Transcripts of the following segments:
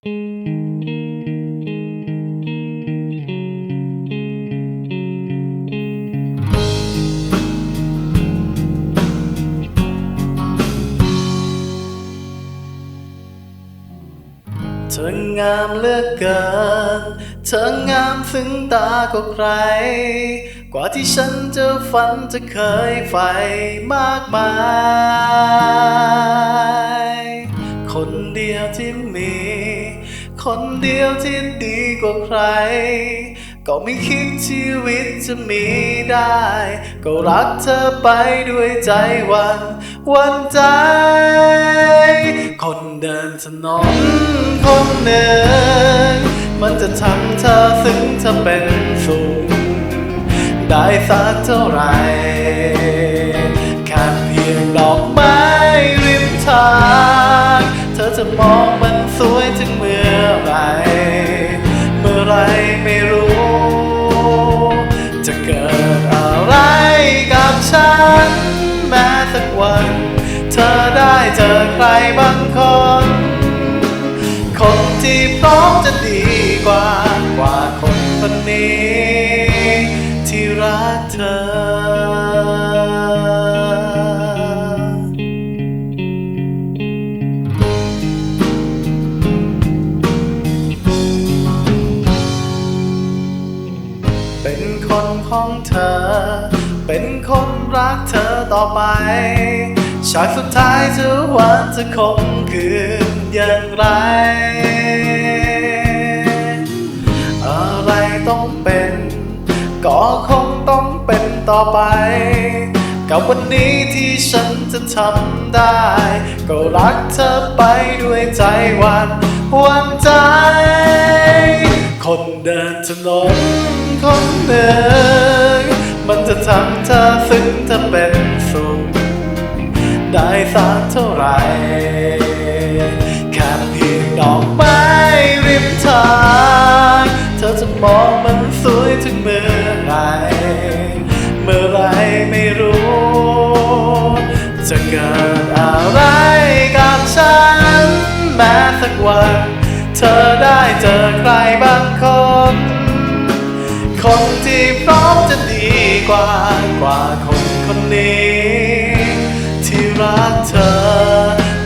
เธองามเลือกเกิน เธองามซึ้งตากว่าใคร กว่าที่ฉันจะฝันจะเคยใฝ่มากมาย คนเดียวที่มี คนเดียวที่ดีกว่าใคร ก็ไม่คิดชีวิตจะมีได้ ก็รักเธอไปด้วยใจวันวันใจ คนเดินถนนคนหนึ่งมันจะทำเธอซึ้งเธอเป็นสุขได้สักเท่าไหร่ มองมันสวยถึงเมื่อไร เมื่อไรไม่รู้ จะเกิดอะไรกับฉัน แม้สักวัน เธอได้เจอใครบางคน คนที่พร้อมจะดีกว่ากว่าคนคนนี้ ที่รักเธอ ของเธอ เป็นคนรักเธอต่อไป ฉากสุดท้ายจะหวานจะคงคืนอย่างไร อะไรต้องเป็น ก็คงต้องเป็นต่อไป กับวันนี้ที่ฉันจะทำได้ ก็รักเธอไปด้วยใจวันหวันใจ คนเดินถนนคนหนึ่งมันจะทำเธอซึ้งเธอเป็นสุขได้สักเท่าไหรแค่เพียงดอกไม้ริมทางเธอจะมองมันสวยถึงเมื่อไรเมื่อไรไม่รู้ จะเกิดอะไรกับฉัน แม้สักวัน เธอได้เจอใคร กว่ากว่าคนคนนี้ ที่รักเธอ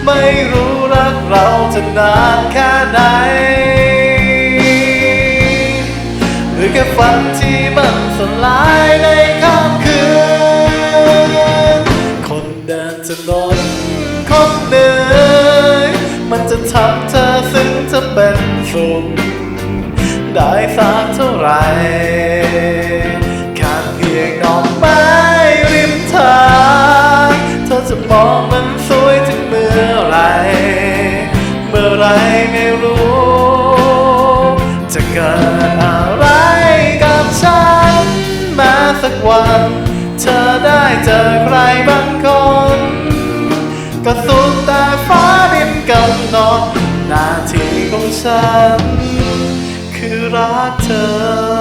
ไม่รู้รักเราจะนานแค่ไหนหรือแค่ฝันที่มันสลายในค่ำคืน คนเดินถนอนคนหนึ่งมันจะทำเธอซึ้งเธอเป็นสุขได้สักเท่าไหร่ เมื่อไรไม่รู้ จะเกิดอะไรกับฉัน แม้สักวัน เธอได้เจอใครบางคน ก็สุดแต่ฟ้าดินกำหนดหน้าที่ของฉัน คือรักเธอ